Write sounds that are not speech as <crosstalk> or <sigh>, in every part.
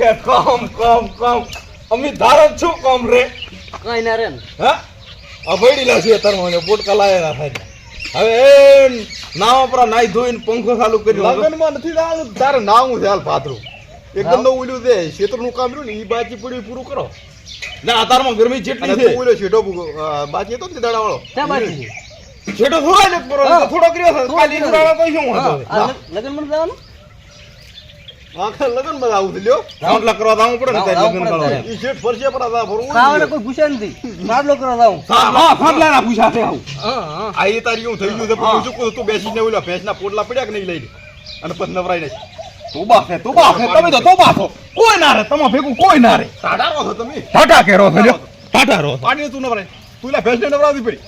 કે કમ કમ કમ. અમે ધારણ છું કમ રે. કઈ ના રે હા? અભયડીલા છે તરમાને પોટકા લાયેલા થાય હવે એ નાવા પર નાઈ ધોઈને પંખો ચાલુ કર્યો. લગનમાં નથી જવાનું તારે નાવું છે હાલ પાતળું એક ગંદો ઉલ્યું છે ક્ષેત્રનું કામ રહ્યું ને ઈ બાજી પડી પૂરું કરો. ના અતારમાં ગરમી જેટલી છે. ઉલ્યો છેટો બાજી હતો ને દાડા વાળો ક્યાં બાજી છેટો થોડા થોડો કર્યો છે. ખાલી ઉડાડો તો શું હતો લગનમાં જવાનું? આખા લગનમાં આવું છે લ્યો. રાઉન્ડ કરવા દાવું પડે ને ત્યાં કરવા ઈ શેઠ ફરશે પર આ ભરવું ખાવાને કોઈ પૂછે નથી. મારલો કરવા જાઉં. હા હા ફાટલાના પૂછા આવું. હા હા. આ એ તારી એવું થઈ ગયું છે પણ હું શું કહું તું ઓલા ભેંસના પોટલા પડ્યા કે નહીં લઈ લે અને પછી નવરાઈ નહીં તોબા છે તોબા છે તમે તો તોબા છો. કોઈ ના રે તમા ભેગું કોઈ ના રે છો તમે. ટાટા કેરો છો ટાટા રો પાણી તું નવરાય. તું એલા ભેંસને નવરાવતી પડી?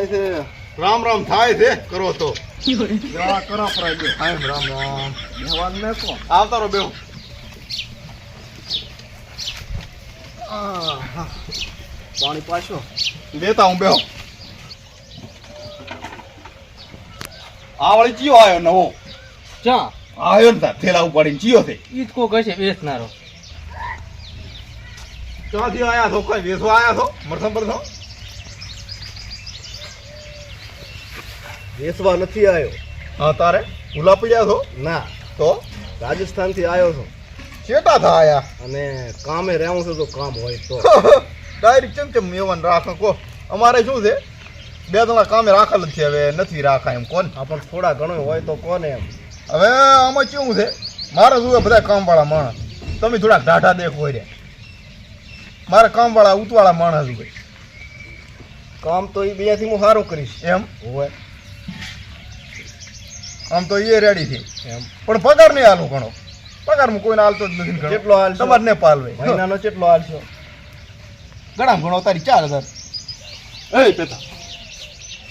થાય છે. રામ રામ થાય છે કરો તો. જવા કરો પરાય આમ રામ રામ. ભગવાન ને કો આવતા રહો બેહો. પાણી પાછો. દેતા હું બેહો. આ વળી ચિયો આવ્યો નવો. ચા આવ્યો ને તાર થેલા ઉપાડીને ચિયો છે. ઈ જ કોક હશે વેચનારો. ક્યાંથી આયા છો કઈ બેસવા આયા છો? મરસમ પરસો વેસવા નથી આવ્યો હા તારે? ભૂલા પડ્યા છો? ના. તો? રાજસ્થાનથી આવ્યો છું. ચેટા થા આયા? અને કામે રહેવું છે તો કામ હોય તો. ડાયરેક્ટ ચમ ચમ મેવન રાખો કો. અમારે શું છે? બે જણા કામે રાખેલ છે હવે નથી રાખા એમ કોણ આપણ થોડા ઘણો હોય તો કોને એમ. હવે આમાં કેવું છે? મારે શું બધા કામવાળા માણસ. તમે થોડાક ઢાઢા દેખો રે. મારે કામવાળા ઉતવાળા માણસ હોય. કામ તો એ બેથી હું સારું કરીશ. એમ? હોય. આમ તો એ રેડી થઈ એમ. પણ પગાર નહીં હાલો ઘણો. પગારમાં કોઈને હાલતો જ નથી. કેટલો હાલ તમારે ને પાલવે. મહિનાનો કેટલો હાલશો? ઘણા ઘણો તારી ચાર હજાર. એ પેતા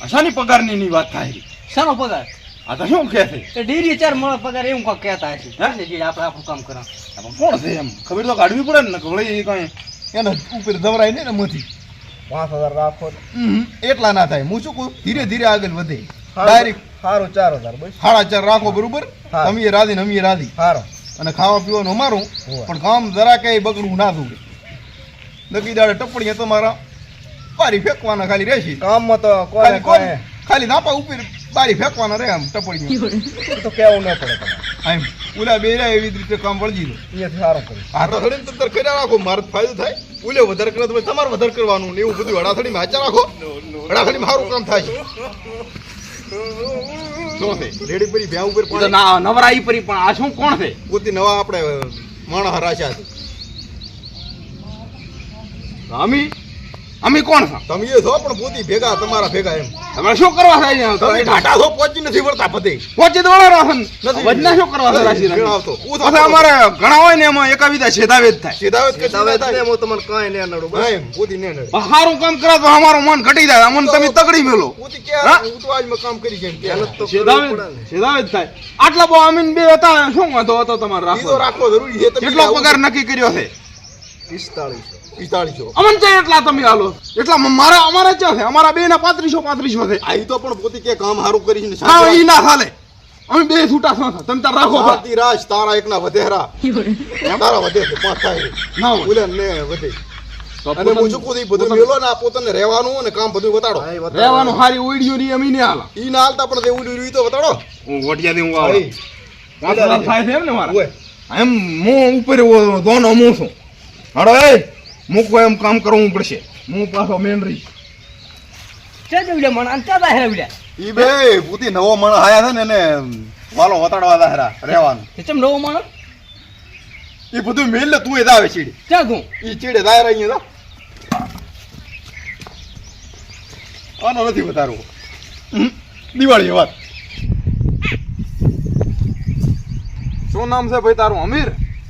અશાની પગારની ની વાત થાય શાનો પગાર? આ તો શું કહે છે? એ ડેરી ચાર મળે પગાર એવું કોક કહેતા હશે. હશે જે આપણે આપણું કામ કરા કોણ છે એમ? ખબર તો કાઢવી પડે ને વળી કઈ એને ઉપર દવરાય નહીં ને મથી પાંચ હજાર રાખો એટલા ના થાય. હું શું કહું? ધીરે ધીરે આગળ વધે. ડાયરેક્ટ સારું ચાર હજાર સાડા ચાર રાખો બરોબર. તમે એ રાધી ને અમે રાધી. સારું અને ખાવા પીવાનું અમારું પણ કામ જરા કઈ બગડવું ના દઉં નક્કી દાડે ટપડીએ તમારા બારી ફેંકવાના ખાલી રહેશે. કામમાં તો કોને ખાલી ખાલી નાપા ઉપર બારી ફેંકવાના રહે આમ ટપડીએ તો કેવું ન પડે આમ ઓલા બે એવી રીતે કામ વળજી દો અહીંયાથી સારું કરીશ આ તો થડીને તંતર કર્યા રાખો મારે ફાયદો થાય. ઓલે વધારે કરે તો તમારે વધારે કરવાનું ને એવું બધું. હડાથડીમાં હાચા રાખો. હડાથડીમાં સારું કામ થાય શું છે? રેડી પરી ભ્યા ઉપર પણ ના નવરાઈ પરી પણ આ શું કોણ છે? પોતે નવા આપણે માણ હરાશા છે અમી અમી કોણ છો તમે એ છો પણ પોતી ભેગા તમારા ભેગા એમ. તમે શું કરવા થાય તમે ઢાટા છો પહોંચી નથી વળતા પતે પહોંચી દોડા રાસન નથી. વજના શું કરવા થાય રાશિ. આવતો. પાછા અમારે ઘણા હોય ને એમાં એકાબીજા છેદાવે જ થાય. સીધા કે જ ને હું તમને કાંઈ નહીં નડું ભાઈ પોતી ને નડે. સારું કામ કરો તો અમારું મન ઘટી જાય. અમને તમે તગડી મેલો. પોતી? કે હું? તો આજમાં કામ કરી જેમ કે? તો છેદાવે છેદાવે જ થાય. આટલા બહુ અમીન બે હતા શું વાંધો હતો તમારે રાખો તો રાખવો રાખવો જરૂરી છે કેટલો પગાર નક્કી કર્યો છે? પિસ્તાળીસો. પિસ્તાળીસો અમન છે એટલા તમે હાલો. એટલા મારા અમારા ચા છે? અમારા બે ના પાંત્રીસો પાંત્રીસો છે. આ ઈ તો પણ પોતી કે કામ સારું કરી છે હા ઈ ના ચાલે અમે બે છૂટા છો તમે તાર રાખો બા. રાજ તારા એકના વધેરા. તારા વધે પાંચ થાય. ના બોલે ને વધે. અને હું પોતાનું- શું કહું છું, ઈ બધું મેલો ને પોતાને રહેવાનું અને કામ બધું બતાડો. રહેવાનું હારી ઉડ્યો ની અમી ને હાલ. ઈ ના હાલતા પણ તે ઉલ્યું તો બતાડો. હું હું થાય છે એમ ને મારા? એમ હું ઉપર દોનો હું છું. હડો એ! મૂકો એમ કામ કરવું પડશે. હું પાછો મેન રહી ચા દેવડે મણ અને ચા દાહે ઉડ્યા? ઈ બે પૂતી નવો માણસ આયા છે ને એને વાલો વતાડવા દાહરા રહેવાનું. તે ચમ નવો મણ ઈ બધું મેલ તું એ દાવે ચીડી. ચા તું ઈ ચીડે દાયરા અહીંયા આનો નથી વધારવો. દિવાળી વાત. શું નામ છે ભાઈ તારું? અમીર?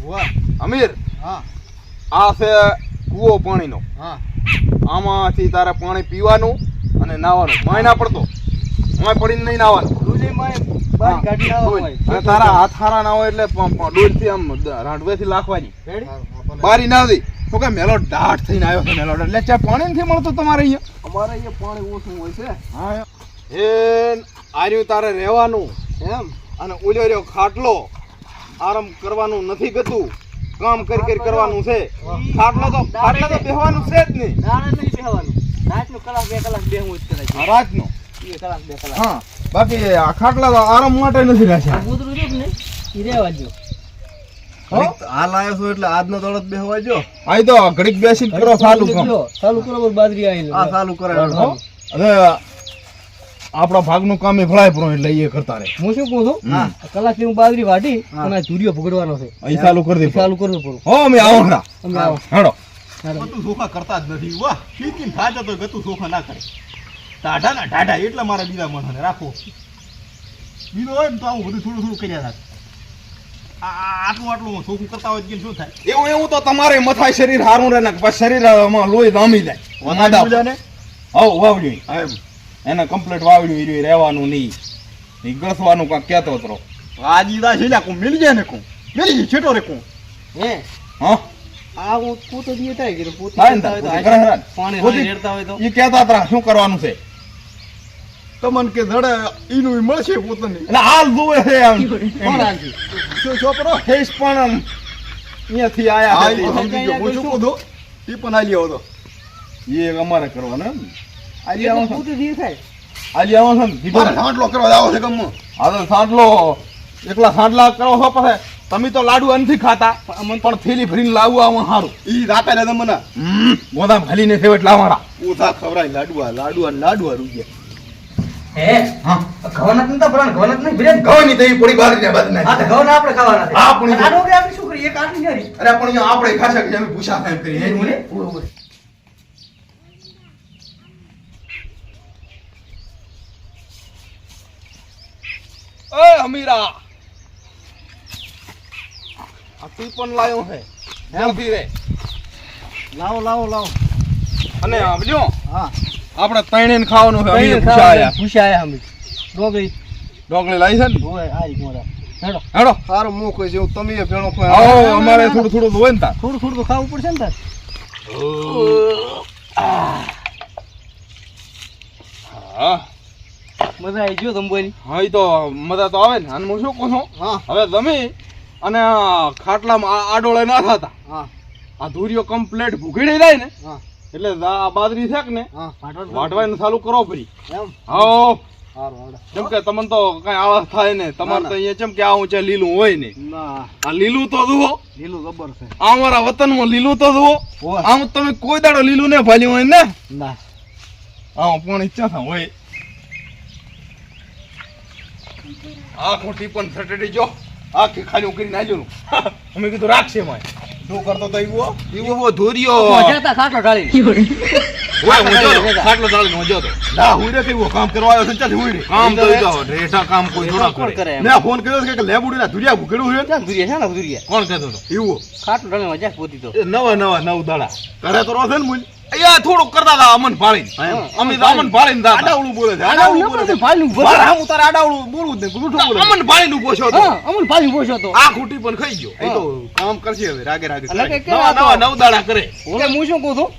વાહ. અમીર? હા. આ છે કૂવો પાણીનો. હા. આમાંથી તારે પાણી પીવાનું અને નાવાનું. માયના પડતો. માય પડીને નહીં નાવાનું. તારા હાથારા ના હોય એટલે ડોલથી આમ રાંડવેથી લાખવાની. બારી ના હતી તો કે મેલો ડાઢ થઈને આવ્યો છે મેલો એટલે ચા પાણી નથી મળતું તમારે અહીંયા? અમારે અહીંયા પાણી ઓછું હોય છે. હા એ આર્યું તારે રહેવાનું. એમ? અને ઓલ્યો ખાટલો. આરામ કરવાનું નથી ગતું. કામ કરી કરી કરવાનું છે. ખાટલો તો ખાટલો તો બેહવાનું છે જ નહીં દાડે નહીં બેહવાનું. રાતનું કલાક બે કલાક બેહવું જ કરાય આ રાતનો. બે કલાક બે કલાક. હા બાકી આ ખાટલા તો આરામ માટે નથી રાખ્યા. કૂતરું રહ્યું ને ઈ રહેવા. હાલ આવ્યો છું એટલે આજનો દોડત બેહવા જો આ તો ઘડીક બેસી કરો ચાલુ કરો. જો, ચાલુ કરો બસ બાજરી આવી આ ચાલુ કરાય હવે આપણા ભાગનું કામ એ ભળાય પણ એટલે એ કરતા રહે. હું શું કહું છું? હમ. કલાક હું બાજરી વાટી અને આ ધૂળિયો ભગડવાનો છે. અહીં ચાલુ કરી દે ચાલુ કરવું પડું. હો અમે આવો ખરા અમે આવો. હેડો. ગતું સોખા કરતા જ નથી. વાહ કીકીને ખાતા તો ગતું સોખા ના કરે. ટાઢા ના ટાઢા એટલે મારા બીજા મનને રાખો. બીજો હોય ને તો આવું બધું થોડું થોડું કર્યા રાખે. આટલું આટલું સોખું કરતા હોય તો શું થાય? એવું એવું તો તમારે મથાય શરીર હારું રહે ને પછી શરીર લોહી જામી જાય. માદા એને કમ્પ્લીટ વાવડ્યું ઈર્યું રહેવાનું નહીં. ઈ ગળસવાનું કાંક કહેતો હતો. આ દીદા છે ને કોણ જાય ને કું? મિલ જાય છેટો રે કું? હે? હા? આ હું પોતે દીએ થાય કે પોતે થાય ને કરતા હોય તો પોતે કરે આ ને. પાણી પોતે- રેડતા હોય તો. ઈ કહેતા હતા શું કરવાનું છે? તમને કે ધડે ઈનું મળશે પોતાની. એટલે હાલ જોવે છે આમ શું છોકરો? ફેસ પણ અહીંયાથી આયા હા સમજી ગયો. હું શું કહું છું? પણ આલી આવો એ અમારે કરવાનો એમ. આલી આવો છે. પોતે થાય. આલી આવો છે ને કીધું મારે ને. સાંટલો કરવા આવો છે ગમમાં આ તો સાંટલો. એકલા સાંટલા કરો છો પછી તમે તો લાડુ નથી ખાતા પણ પણ થેલી ભરીને લાવવા આમાં સારું ઈ રાપે ને તમને. ગોદામ ખાલીને ફેવટ લાવવાના ઉધા ખવરાય લાડુઆ લાડુઆ લાડુઆ રૂપિયા હે હા નતા નહીં પડી ને બાદ આપણે ખાવાના છે. હા, પણ અને આપણે શું કરીએ? એક આટલી ન્યારી. અરે પણ આપણે ખાસા કે અમે પૂછા એમ કરી. એ બોલે? ઊભો, હમીરા અમીરા. આ તું પણ લાયો હે. જલ્દી રે લાવો લાવો લાવો. અને આમલ્યો હા. આપણે તૈણે ખાવાનું છે અમીર પૂછાયા પૂછાયા ખાવા ડોગળી. ડોગળી લાવી છે ને? ઓય આ રીત મોરા હેડો. હેડો. સારું હું કહી છું તમે એ ભેણો કોઈ આવો અમારે થોડું થોડું હોય ને તાર. થોડું થોડું તો ખાવું પડશે ને તાર. હા. મજા આવી ગયો તંબોની હા તો મજા તો આવે ને. અને હું શું કહું છું? હા. હવે તમે અને ખાટલામાં આડોળે ના થતા હા. આ ધૂરીઓ કમ્પ્લેટ ભૂખીડી જાય ને? હા. એટલે આ બાદરી છે ને? વાટવાનું ચાલુ કરો ફરી. હા જેમ કે તમને તો કઈ આળસ થાય ને તમારે તો અહીંયા જેમ કે આ ઊંચે લીલું હોય ને. આ લીલું તો જુઓ. લીલું જબર છે. આ અમારા વતનમાં લીલું તો જુઓ. આમ તમે કોઈ દાડો લીલું ને ભાલ્યું હોય ને? ના. આમ પણ ઈચ્છા થાય હોય. આ ટીપન પણ સટેડી જો. આખી ખાલી ઉકરી નાજો <laughs> અમે કીધું રાખશે માય શું કરતો તો ઈવો? એવો ધોરિયો. મજાતા ખાટલો ઢાળી. ઓય હું જો ખાટલો હું જો તો. ના હુંડે કેવો કામ કરવા આવ્યો છે ચાલ હુંડે કામ તો ઈ તો રેઠા કામ કોઈ થોડા કરે. ને ફોન કર્યો કે લેબુડી ના ધુરિયા ભૂખેડું હે ક્યાં ધુરિયા છે ને ધુરિયા? કોણ કહેતો તો ઈવો. ખાટલો ઢાળી મજા પોતી તો. નવા નવા નવ દાડા. કરે તો રોશે ને મુલ અહીંયા થોડુંક કરતા હતા અમન ભાળી અમે અમન ભાળી ને આડાવળું બોલે છે આડાવળું બોલે છે. ભાળી બોલે હું તારે આડાવળું બોલવું જ નહીં જૂઠું બોલે અમન ભાળી નું છો તો. અમન ભાળી ભાલનું તો. આ ખૂટી પણ ખાઈ ગયો. એ તો કામ કરશે હવે રાગે રાગે. નવા નવા નવ દાડા કરે. ઓલે હું શું કહું છું?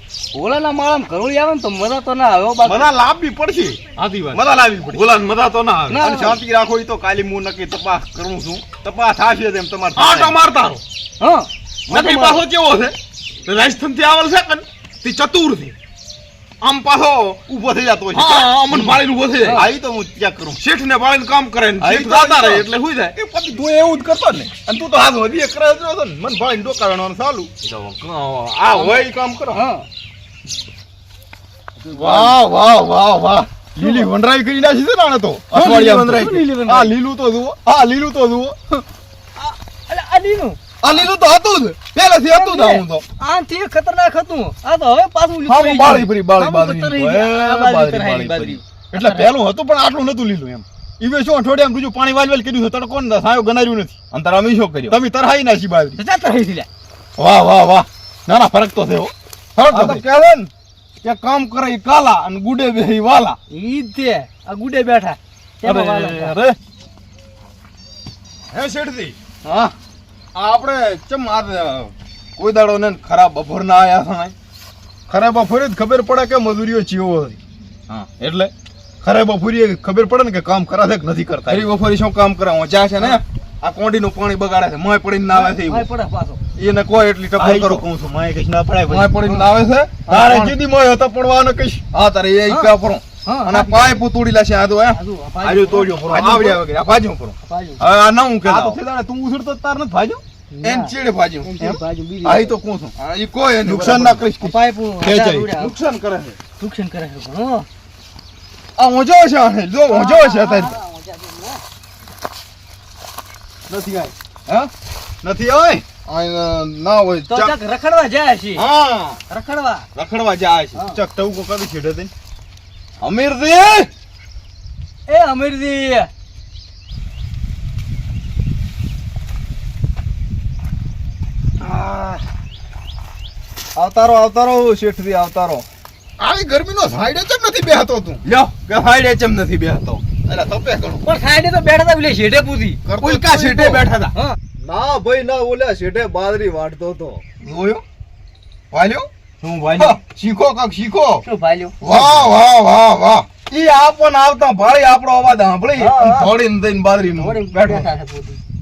ઓલાના માળામાં કરોળી આવે ને તો મજા તો ના આવે મજા લાવવી પડશે. આથી વાત. મજા લાવવી પડશે. ઓલા મજા તો ના આવે. શાંતિ રાખો ઈ તો કાલી હું નક્કી તપાસ કરું છું. તપાસ થશે તેમ તમારે આટો મારતા રહો. હા. નથી પાછો કેવો છે? રાજસ્થાનથી આવેલ છે તે ચતુર છે આમ પાછો ઊભો થઈ જતો છે. હા અમન ઊભો થઈ જાય. આવી તો હું ચેક કરું. શેઠ ને ભાળીને કામ કરે ને શેઠ જાતા રહે એટલે શું જાય. એ પછી તું એવું જ કરતો ને. અને તું તો હાથ વધી કરે જ રહ્યો ને. મને ભાળીને ડોકાવવાનું ચાલુ. આ હોય. કામ કરો. હા. વાહ વાહ વાહ વાહ. લીલી વનરાઈ કરી નાખી છે ને તો. લીલી વનરાઈ? આ લીલું તો જુઓ. આ લીલું તો જુઓ. આ દીનું તો હતું જ. પહેલેથી હતું જ આવું હું તો. આથી ખતરનાક હતું. આ તો હવે પાછું હા, બાળી ફરી, બાળી, બાળી. એટલે પહેલું હતું પણ આટલું નતું લીલું એમ. ઈવે શું અઠવાડિયા બીજું પાણી વાલવેલ કર્યું છે તડકો ને સાયો ગનાર્યું નથી. અંતર અમે શું કર્યું? તમે તરહાઈ નાખી બાજરી. તો જાતા વાહ વાહ વાહ. ના ના ફરક તો થયો ફરક તો કહેવાય ને કે કામ કરે કાલા અને ગુડે બે વાલા. ઈ તે આ ગુડે બેઠા. અરે. હે શેઠજી? હા. આપણે ચમ આ કોઈ દાડો ને ખરાબ બપોર ના આવ્યા ખરાબ બપોરે જ ખબર પડે કે મજૂરીઓ ચીવો હા એટલે? ખરાબ બફોરી ખબર પડે ને કે કામ કરાશે કે નથી કરતા. ખરી બફોરી શું કામ કરે ઊંચા છે ને આ કોંડીનું પાણી બગાડે છે. મય પડીને નાવે છે ભાઈ પડે પાછો. એને કોઈ એટલી ટપક કરો. કહું છું માય કઈ ના પડાય મય પડીને નાવે છે? તારે કીધી મય હતા પડવાનો કઈશ હા તારે એ હા. અને પાય પાઇપ તોડી લાશે આ તો હે? આજુ, તોડ્યો પરો આવડ્યા વગર. આ પરો હવે આ ના હું આ તો કેતો તું ઉછળતો તાર ન. ભાજો એન ચીડે ભાજ્યો. એમ છે, બીજી. આ ઈ તો કહું છું. ઈ કોઈ નુકસાન ના કરીશ પાય ઉડ્યા. નુકસાન કરે છે. નુકસાન કરે છે પણ, આ ઓજો છે જો ઓજો છે અત્યારે. નથી આય. હા? નથી ઓય ના હોય. તો ચક- રખડવા જાય છે. હા. રખડવા. રખડવા જાય છે. ચક ટવકો કદી છેડે તઈ અમીરજી! એ અમીરજી! આવતારો આવતારો શેઠજી આવતારો. આવી ગરમીનો સાઈડે ચમ નથી બેહતો તું? લ્યો કે હાઈડે ચમ નથી બેહતો? અલા તપે ઘણું પણ સાઈડે તો બેઠા હતા પેલી શેઠે પૂછી. ઉલકા શેઠે બેઠા હતા. ના ભાઈ ના ઓલા શેઠે બાદરી વાટતો તો જોયો? વાલ્યો? શું ભાઈ? શીખો કાક શીખો. શું ભાઈ વાહ વાહ વાહ વાહ. ઈ આપણ આવતા ભાઈ આપણો અવાજ સાંભળી થોડી દઈને થોડીક બેઠો.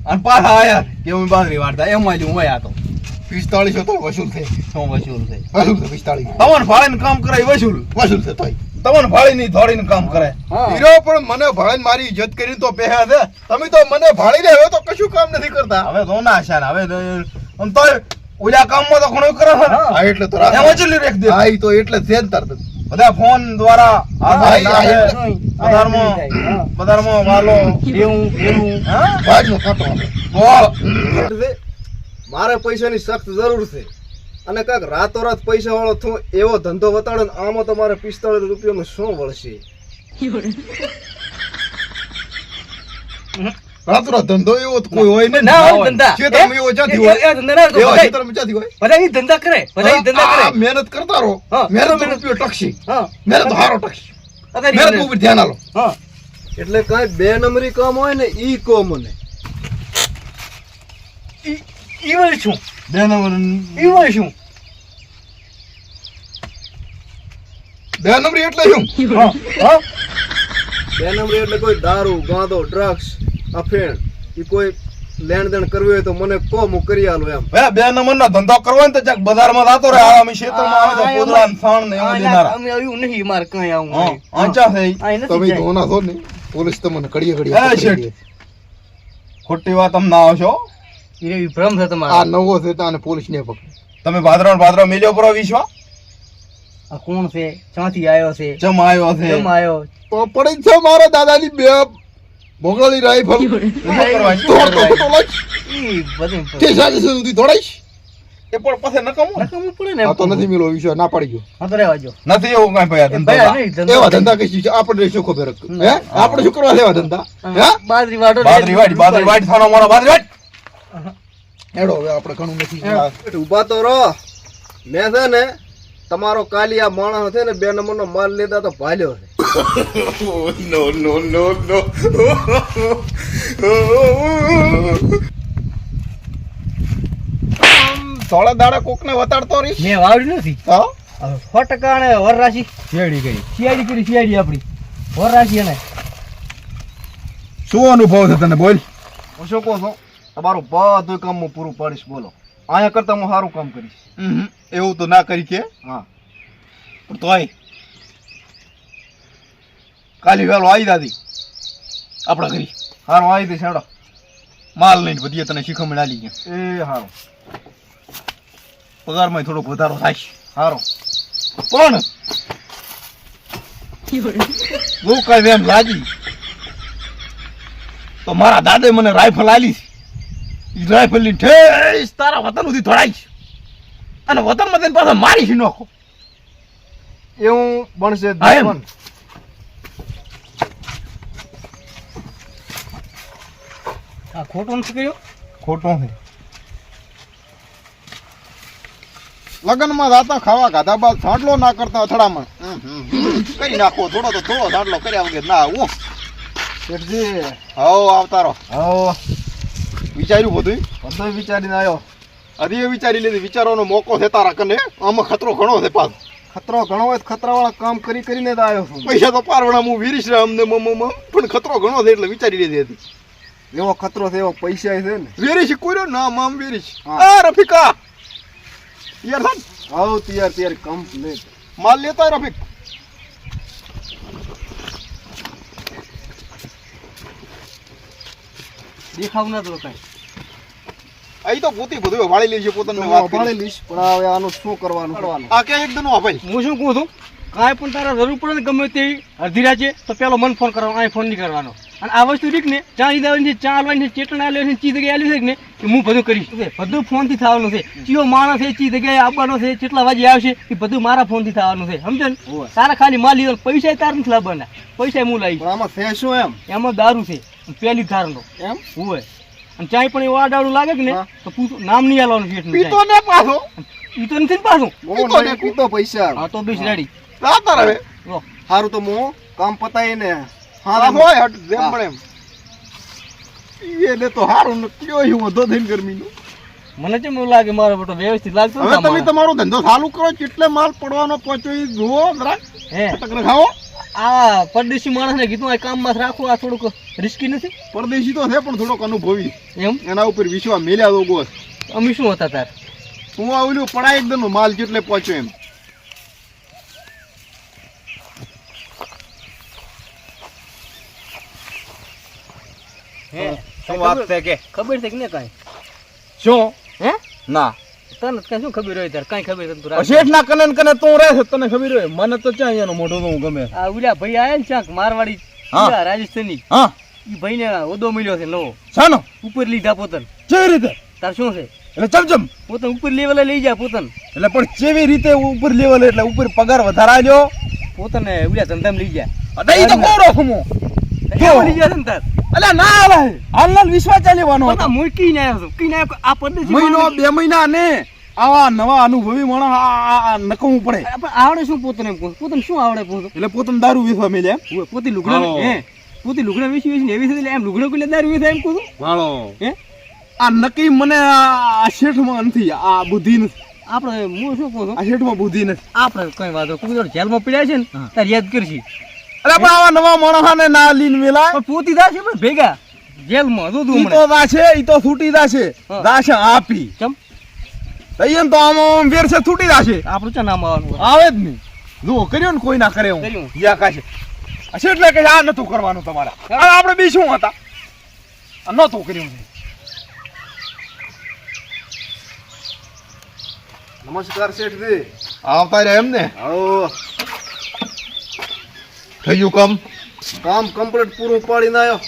અને પાછા આયા કે હું બાદરી વાળતા એમ જ હું આ તો. પિસ્તાળીસો તો વસૂલ થઈ. શું વસૂલ થઈ? વસૂલ થઈ પિસ્તાળીસ. તમન ભાળીને કામ કરાય વસૂલ. વસૂલ છે તોય તમન ભાળીને ધોડીને કામ કરે હીરો પણ મને ભાળીને મારી ઇજ્જત કરી તો પહેયા છે. તમે તો મને ભાળીને હવે તો કશું કામ નથી કરતા. હવે તો ના છે હવે તો ઓલા કામમાં તો ઘણું કરે હા. એટલે તો એમ રાખો. રેખ દે હા તો એટલે જ છે તાર તો. બધા ફોન દ્વારા. એટલે. બજારમાં વાલો એવું એવું હા ભાજનો કાંટો મારે પૈસાની સખ્ત જરૂર છે અને કાંઈક રાતોરાત પૈસા વાળો થો એવો ધંધો વતાડો ને આમાં મારે પિસ્તાળીસ રૂપિયામાં શું વળશે રાતનો ધંધો એવો કોઈ હોય ને. ના હોય ધંધા. ખેતરમાં એવો જાતી હોય? ધંધા ના એવો ખેતરમાં ક્યાંથી હોય? બધા ઈ ધંધા કરે બધા ઈ ધંધા કરે. મહેનત કરતા રહો. મહેનત રૂપિયો ટકશી. હા. મહેનત હારો ટકશી. મહેનત. ઉપર ધ્યાન આલો. હા. એટલે કઈ બે નંબરી કામ હોય ને ઈ કો મને ઈ- ઈ વળી છું. બે નંબર ઈ વળી છું. બે નંબરી એટલે શું? હા. હા. બે નંબરી એટલે કોઈ દારૂ ગાંધો ડ્રગ્સ. અફેણ એ કોઈ લેણ દેણ કરવી હોય તો મને કો હું કરી આલું એમ. બે બે નંબરનો ધંધો કરવો ને તો ચાક બજારમાં જાતો રહે આ અમે ખેતરમાં આવે તો ને ફાણ ને એવું દેનારા. અમે આવ્યું નહીં માર કઈ આવું આંચા છે ઈ. આ ઈ નથી તમે ધોના છો ને પોલીસ તમને કડીએ એ કડીએ પકડી શેઠ. ખોટી વાત અમ ના આવશો. એ એવી ભ્રમ છે આ નવો છે તો આને પોલીસ ને પકડ. તમે ભાદરો ને ભાદરો મેલ્યો પરો વિશ્વા? આ કોણ છે? ક્યાંથી આવ્યો છે? જમ આવ્યો છે. જમ આવ્યો. તો પડે છે મારા દાદાની બે ભોગળાની રાઈફલ ઠેસા ઠેસા સુધી દોડાઈશ? એ પણ પછી નકમું નકામું પડે ને તો નથી મિલો વિશ્વાસ ના પડી ગયો. હા તો રહેવા દો. નથી એવું કઈ ભાઈ આ એ ભયા ધંધો નહીં, ધંધો એવા ધંધા કઈ છે? આપણે શું ખબર હે? આપણે શું કરવા લેવા ધંધા? હે. હા, બાજરી બાદરી વાડી બાદરી વાડી થાનો મોનો બાદરી વાડી હેડો હવે આપણે ઘણું નથી. ઊભા તો રહો. મેં છે ને તમારો કાલી આ માણસ છે ને બે નંબરનો માલ લેતા તો ભાલ્યો છે. <laughs> થોડા દાડા કોક ને વતાડતો રહી મેં વાવ્યું નથી. હા હવે સો ટકા ને વરરાશી શિયાળી કરી શિયાળી કરી શિયાળી આપણી. વરરાશી એને. શું અનુભવ છે તને? બોલ. હું શું કહું છું? તમારું બધું કામ હું પૂરું પાડીશ બોલો. અહીંયા કરતા હું સારું કામ કરીશ. એવું તો ના કરી કે? હા. પણ તોય કાલી વેલો આવી દાદી. આપણા ઘરી. સારું આવી દઈશ હેડો માલ લઈને બધી તને શીખમણ આલી ગયા એ સારું પગારમાં થોડોક વધારો થાય. સારું પણ હું કઈ એમ લાગી. તો મારા દાદે મને રાઇફલ આલી રાઇફલની ઠેસ તારા વતન સુધી ધોડાઈશ અને વતનમાં પાછા મારી નાખો. એવું બનશે હા, એમ. પણ આ ખોટું નથી કર્યું? ખોટું છે લગનમાં જાતા ખાવા ખાધા બાદ સાંટલો ના કરતા અથડામણ. કરી નાખો થોડો તો થોડો સાંટલો કર્યા વગર ના આવું. શેઠજી. હો આવતા રહો આવો વિચાર્યું બધું બધું વિચારીને આવ્યો અરે એ વિચારી લીધી વિચારવાનો મોકો છે તારા કને? આમાં ખતરો ઘણો છે પાછો. ખતરો ઘણો હોય ખતરા વાળા કામ કરી કરીને જ આવ્યો છું. પૈસા તો પારવણા હું વીરીશ રહ્યા અમને મમ પણ ખતરો ઘણો છે એટલે વિચારી લીધી હતી. એવો ખતરો છે એવો પૈસા છે ને. વેરીશ કોઈનો ના મામ વેરીશ. હા. આ રફિકા. યાર સાહેબ. આવ તૈયાર તૈયાર કમ્પ્લીટ માલ લેતા રફિક. દેખાવ ના તો કઈ અહીં તો પોતી બધું વાળી લે પોતાનું વાત વાળી લઈશ પણ હવે આનું શું કરવાનું આ કે એકદમ નો ભાઈ? હું શું કહું છું? કાંઈ પણ તારા જરૂર પડે ને ગમે તે અડધી રાજે તો પેલો મન ફોન કરવાનો આ ફોન નહીં કરવાનો. અને આ વસ્તુ રીક ને ચા લીધા ચા આલવાની છે ચેટણ આલ્યો છે ચી જગ્યાએ આલ્યું છે ને કે હું બધું કરીશ. બધું ફોનથી થવાનું છે. ચીઓ માણસ છે ચી જગ્યાએ આવવાનો છે કેટલા વાગે આવશે એ બધું મારા ફોનથી થવાનું છે. સમજો ને? તારા ખાલી માલ લીધો પૈસા તાર નથી લાવવાના. પૈસા હું લાવી આમાં છે શું એમ? એમાં દારૂ છે. પહેલી ધારનો એમ? હોય અને ચાય પણ એવું આડાડું લાગે કે ને. તો પૂછું નામ નહીં આલવાનું છે પીતો ને પાછો. પીતો તો નથી ને પાછું. પીતો પૈસા. હા તો બેસ રેડી. સારું તો હું કામ પતાવીને હા હોય હટ જેમ હા. એમ. એને તો હારું ને કયો હું વધો થઈને ગરમીનું? મને કેમ એવું લાગે મારો બેટો વ્યવસ્થિત લાગતો હવે તમે તમારો ધંધો ચાલુ કરો કેટલે માલ પડવાનો પહોંચ્યો એ જુઓ જરાક હે. ખાઓ. આ પરદેશી માણસને કીધું આ કામમાં જ રાખવું આ થોડુંક રિસ્કી નથી? પરદેશી તો છે પણ થોડોક અનુભવી. એમ? એના ઉપર વિશ્વાસ મેલ્યા દો અમે શું હતા તાર? હું આ ઓલું પડાય એકદમ માલ કેટલે પહોંચ્યો એમ. હે? શું વાત છે કે? ખબર છે કે ને કાંઈ? શું? હે? ના. તને કઈ શું ખબર હોય તાર? કઈ ખબર તું રાખ. શેઠ ના કને કને તું રહે છે તને ખબર હોય? મને તો ક્યાં એનો મોઢો હું ગમે. આ ઉલ્યા ભાઈ આયા ને ચાંક મારવાડી હા. રાજસ્થાની. હા. ઈ ભાઈને ઓદો મળ્યો છે નવો. શાનો? ઉપર લીધા પોતન. જે રીતે? તાર શું છે? એટલે ચમચમ પોતન ઉપર લેવલે લઈ જા પોતન. એટલે પણ કેવી રીતે ઉપર લેવલ? એટલે ઉપર પગાર વધારાજો પોતને ઉલ્યા ધંધામાં લઈ જાય અડે ઈ તો કોરો ખમો છે ને વિશ્વાસ આવ્યો આ પરદેશી મહિનો બે મહિના ને આવા નવા અનુભવી માણસ આ- આ આ નકમવું પડે. આવડે શું પોતાને કહું? શું આવડે પોતું એટલે પોતાનું દારૂ વેચવા મેલ્યા પોતે લુગડા હે પોતે લુગડા વેચી વેચીને એવી રીતે એમ લુગડા કોઈ દારૂ વેચાય એમ કહું છું? વાળો હે? આ નક્કી મને આ શેઠમાં નથી આ બુદ્ધિ નથી. આપણે હું શું કહું છું? આ શેઠમાં બુદ્ધિ નથી. આપણે કઈ વાંધો કોઈ જેલમાં પડ્યા છે ને. તાર યાદ કરશી અરે પણ આવા નવા માણસાને ના લીન મેલાય પણ પોતી દાશે પણ ભેગા. જેલમાં જો તું તો હમણાં. દાશે ઈ તો છૂટી દાશે હા. દાશે આપી. ચમ તૈયન તો આમ આમ વેર છે છૂટી દાશે આપણું ચા નામ આવવાનું આવે જ નહીં. જુઓ કર્યો ને કોઈ ના કરે હું યા કાશે. અચ્છા એટલે કે આ નતું કરવાનું તમારે. આ આપણે બી શું હતા? આ નતું કર્યું. છે નમસ્કાર શેઠજી. આવતા રે એમ ને? આવો થઈ ગયું કામ? કામ કમ્પ્લીટ પૂરું પાડીને આવ્યો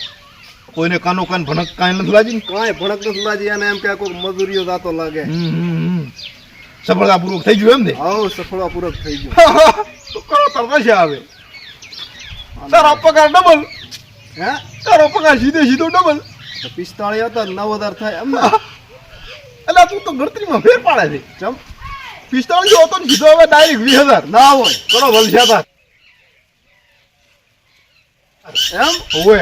કોઈને કાનો કાન ભણક કાંઈ નથી લાજી કાંઈ ભણક નથી લાજી અને એમ કે કોઈ મજૂરીઓ જાતો લાગે. સફળતાપૂર્વક થઈ ગયું એમ ને? હા સફળતાપૂર્વક થઈ ગયું. તો કરો તાર પછી આવે. તારો પગાર ડબલ હે? તારો પગાર સીધે સીધો ડબલ પિસ્તાળી પિસ્તાળીસ હતા નવ હજાર થાય એમ ને. એટલે તું તો ગણતરીમાં ફેર પાડે છે. ચમ. પિસ્તાળીસ હતો ને સીધો હવે ડાયરેક્ટ વીસ હજાર. ના હોય. કરો વલસ્યા એમ? ઓએ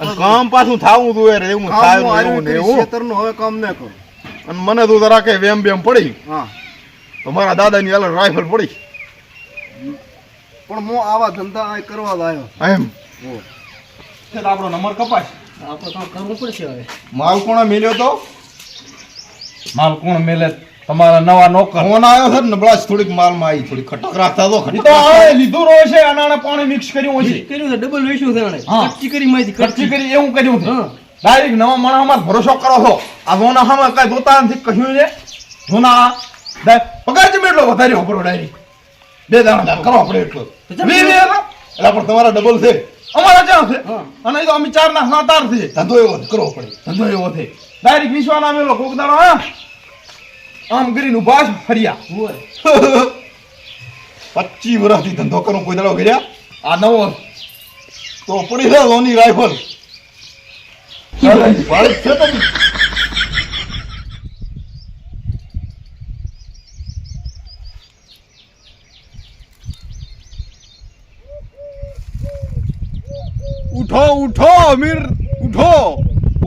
અને કામ પાછું થાવું તું યાર એવું થાય એવું ને એવું. ખેતરનું હવે કામ ન કરું. અને મને તું જરા કે વેમ બેમ પડી. હા. તો મારા દાદાની હાલ રાઇફલ પડી. પણ હું આવા ધંધા અહીં કરવા જ આવ્યો એમ. આપણો નંબર કપાય. આપણે કામ કરવું પડશે હવે. માલ કોણ મેલ્યો તો? માલ કોણ મેલે? તમારા નવા નોકર. ફોન આવ્યો છે ને બળાશ થોડીક માલમાં આવી થોડી ખટક રાખતા તો લીધું રહ્યો છે અનાણે પાણી મિક્સ કર્યું છે. કર્યું છે ડબલ વેચ્યું છે. કચ્ચી કરી માહિતી ખર્ચી કરી એવું કર્યું છે. ડાયરેક્ટ નવા માણસમાં ભરોસો કરો છો. આ જોના હામાં કઈ જોતા નથી કહ્યું છે? જોના પગાર જ એટલો વધાર્યો આપણો ડાયરેક્ટ બે દાણા દાણા કરો આપણે એટલો. એટલે પણ તમારા ડબલ છે. અમારા ચાર છે? અને તો અમે ચાર ના સાત આઠ છે. ધંધો એવો કરવો પડે. ધંધો એવો છે. ડાયરેક્ટ વિશ્વાસ નામેલો લોકો દાડો હા. આમ કરીને ઊભા જ ફર્યા. પચીસ વર્ષથી ધંધો કરો કોઈ દાડો કર્યા? આ નવો. તો પડી છે લોની રાઇફલ ભારત છે તો ઉઠો ઉઠો અમીર ઉઠો.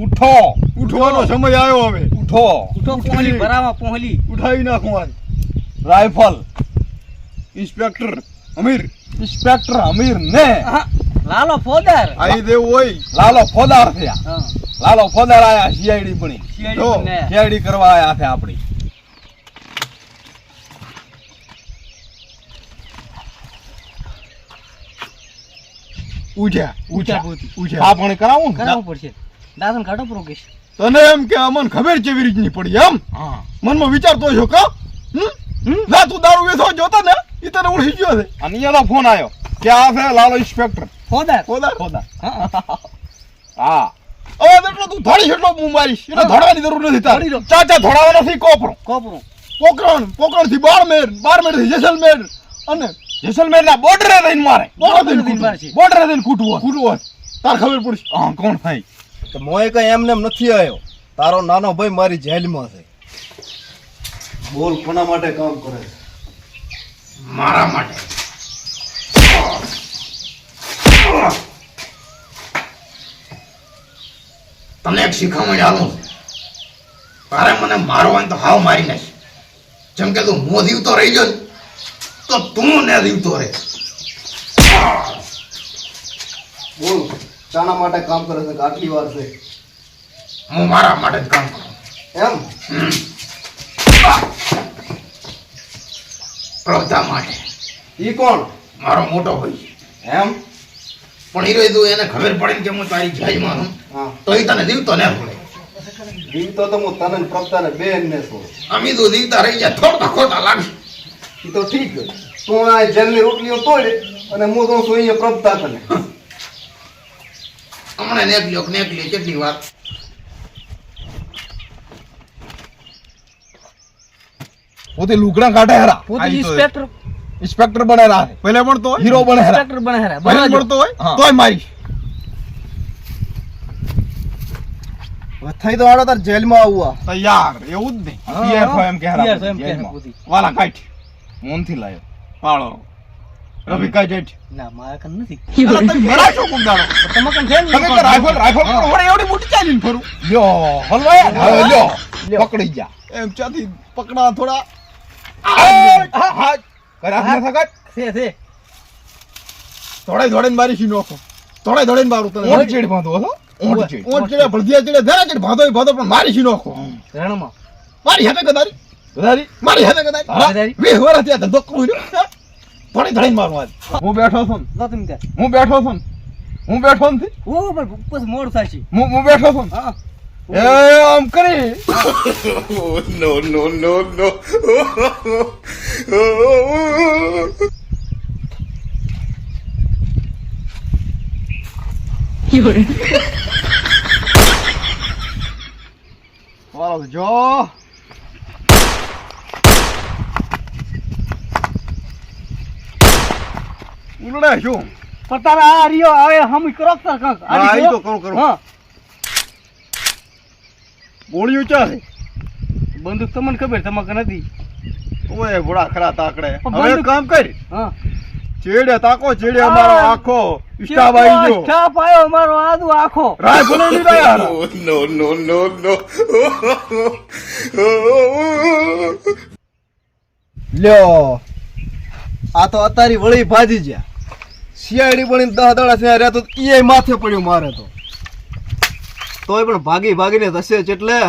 ઉઠો. ઉઠવાનો સમય આવ્યો હવે. ઉઠો. ઉઠો પહોંચી ભરાવા પહોંચી ઉઠાવી નાખો આજ. Rifle inspector Amir. Inspector Amir ને લાલો ફોદર. આઈ દે ઓય લાલો ફોદાર થયા. લાલો ફોદાર આયા સીઆઈડી પણ. સીઆઈડી કરવા આયા છે આપણી. ઉજા ઉજા ઉજા. આ પણ કરાવું કરાવવું પડશે. દાદન કાઢો પ્રોગેશ તને એમ કે અમને ખબર કેવી રીતની પડી એમ? મનમાં વિચારતો છો કા? ના તું દારૂ વેચો જોતા ને એ તને ઓળખી ગયો છે. અને અહીંયાનો ફોન આવ્યો કે આ છે લાલો ઇન્સ્પેક્ટર. ફોદાર. ફોદાર? ફોદાર. હા. હા. હવે એટલો તું ધોડી એટલો હું મારીશ. એટલે. ધોડવાની જરૂર નથી તારી. ચાચા ધોડાવાનો નથી કોપરો. કોપરો. પોકરણ પોકરણથી બારમેર બારમેરથી જેસલમેર. અને જેસલમેર ના બોર્ડરે રહીને મારે બોર્ડરે રહીને. બોર્ડરે રહીને કૂટવું કૂટવું તાર ખબર પડશે. હા કોણ થાય? તો મોય કઈ એમને નથી આવ્યો. તારો નાનો ભાઈ મારી જેલમાં છે. બોલ કોના માટે કામ કરે છે? મારા માટે. તને એક શીખામણ આલું તારે મને મારવા તો હાવ મારી નાખ જેમ કે તું મો દીવતો રહી ગયો તો તું ને દીવતો રહે. બોલ. શાના માટે કામ કરે છે આટલી વાર છે? હું મારા માટે જ કામ કરું. એમ? પ્રવતા માટે. ઈ કોણ? મારો મોટો ભાઈ. એમ? પણ હીરો તું એને ખબર પડે કે હું તારી જાય છું. તો એ તને દીવતો ને પડે દીવતો તો હું તને ને બે ને છું. અમે તો દીવતા રહી ગયા થોડતા ખોટા લાગશે એ તો ઠીક. તું આ જેલની રોટલીઓ તોડે અને હું તો છું અહીંયા પ્રભતા તને. હમણાં નેકલ્યો નેકલ્યો કેટલી વાર? પોતે લુગડા કાઢે હરા. પોતે ઇન્સ્પેક્ટર ઇન્સ્પેક્ટર બને રા પહેલે પણ તો હીરો બને હરા. ઇન્સ્પેક્ટર બને હરા. બને. પણ તો હોય તોય મારી. થઈ તો આડો તાર જેલમાં આવવા તૈયાર એવું જ નહીં. હા, એમ કે હેરા PF એમ કે જેલમાં. પોતી. વાલા કાઢ. મોનથી લાયો. પાળો રવિ કાઢ ના મારા કન નથી. મારા શું કોક દાડો. તમે કન છે તમે તો રાઇફલ રાઇફલ હા. વડે એવડી મોટી ચાલીને ફરું. લ્યો હલવાયા હવે લ્યો પકડી જા. એમ ચાથી પકડા થોડા. હા. હા. થકાય? છે છે. થોડે ધોડે મારી છી નોખો? થોડે ધોડે મારું તને. ઓય. ઊંટ ચીડ બાંધો હો? ઊંટ ચેડ. ઓય. ઊંટ ભળદિયા ચીડે ધરા ચીડ ભાધો ય પણ મારી નોખો? રણમાં. મારી હેતે ગદારી? ગદારી? મારી હાથે ગદારી? ગદારી? થયા ધંધો કરું રહ્યો થોડી મારું આજ. હું બેઠો છું ને. લો તમે કે. હું બેઠો છું હું બેઠો નથી ઓ પણ પછી મોડ થશે હું હું બેઠો છું હા. એ આમ કરી. નો નો નો નો. વાળો જો. ઉલડે શું? પણ તારે આ રહ્યો આવે હમ કરો તો કાંક. આ. તો કરો કરો. હા. ગોળીઓ ચા છે? બંદૂક તમને ખબર તમાક નથી ઓય ભોળા ખરા તાકડે. હવે કામ કર. હા. ચેડે તાકો ચેડે અમારો આખો સ્ટાફ આવી ગયો. સ્ટાફ આવ્યો મારો આદુ આખો. રાઇફલ લઈ રહ્યા. <laughs> નો નો નો નો. લ્યો આ તો અતારી વળી ભાજી જ્યા શિયાળી પણ દહ દડા થયા રહ્યા તો એ માથે પડ્યું મારે તો. તોય પણ ભાગી ભાગીને ધસે છે એટલે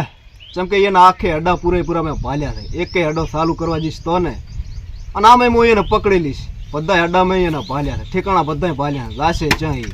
જેમ કે એના આખે અડા પૂરેપૂરા મેં ભાલ્યા છે. એકે અડ્ડો ચાલુ કરવા જઈશ તો ને. અને આમે હું એને પકડી લઈશ. બધા અડામાં એને ભાલ્યા છે. ઠેકાણા બધા ભાલ્યા લાશે ચાઈ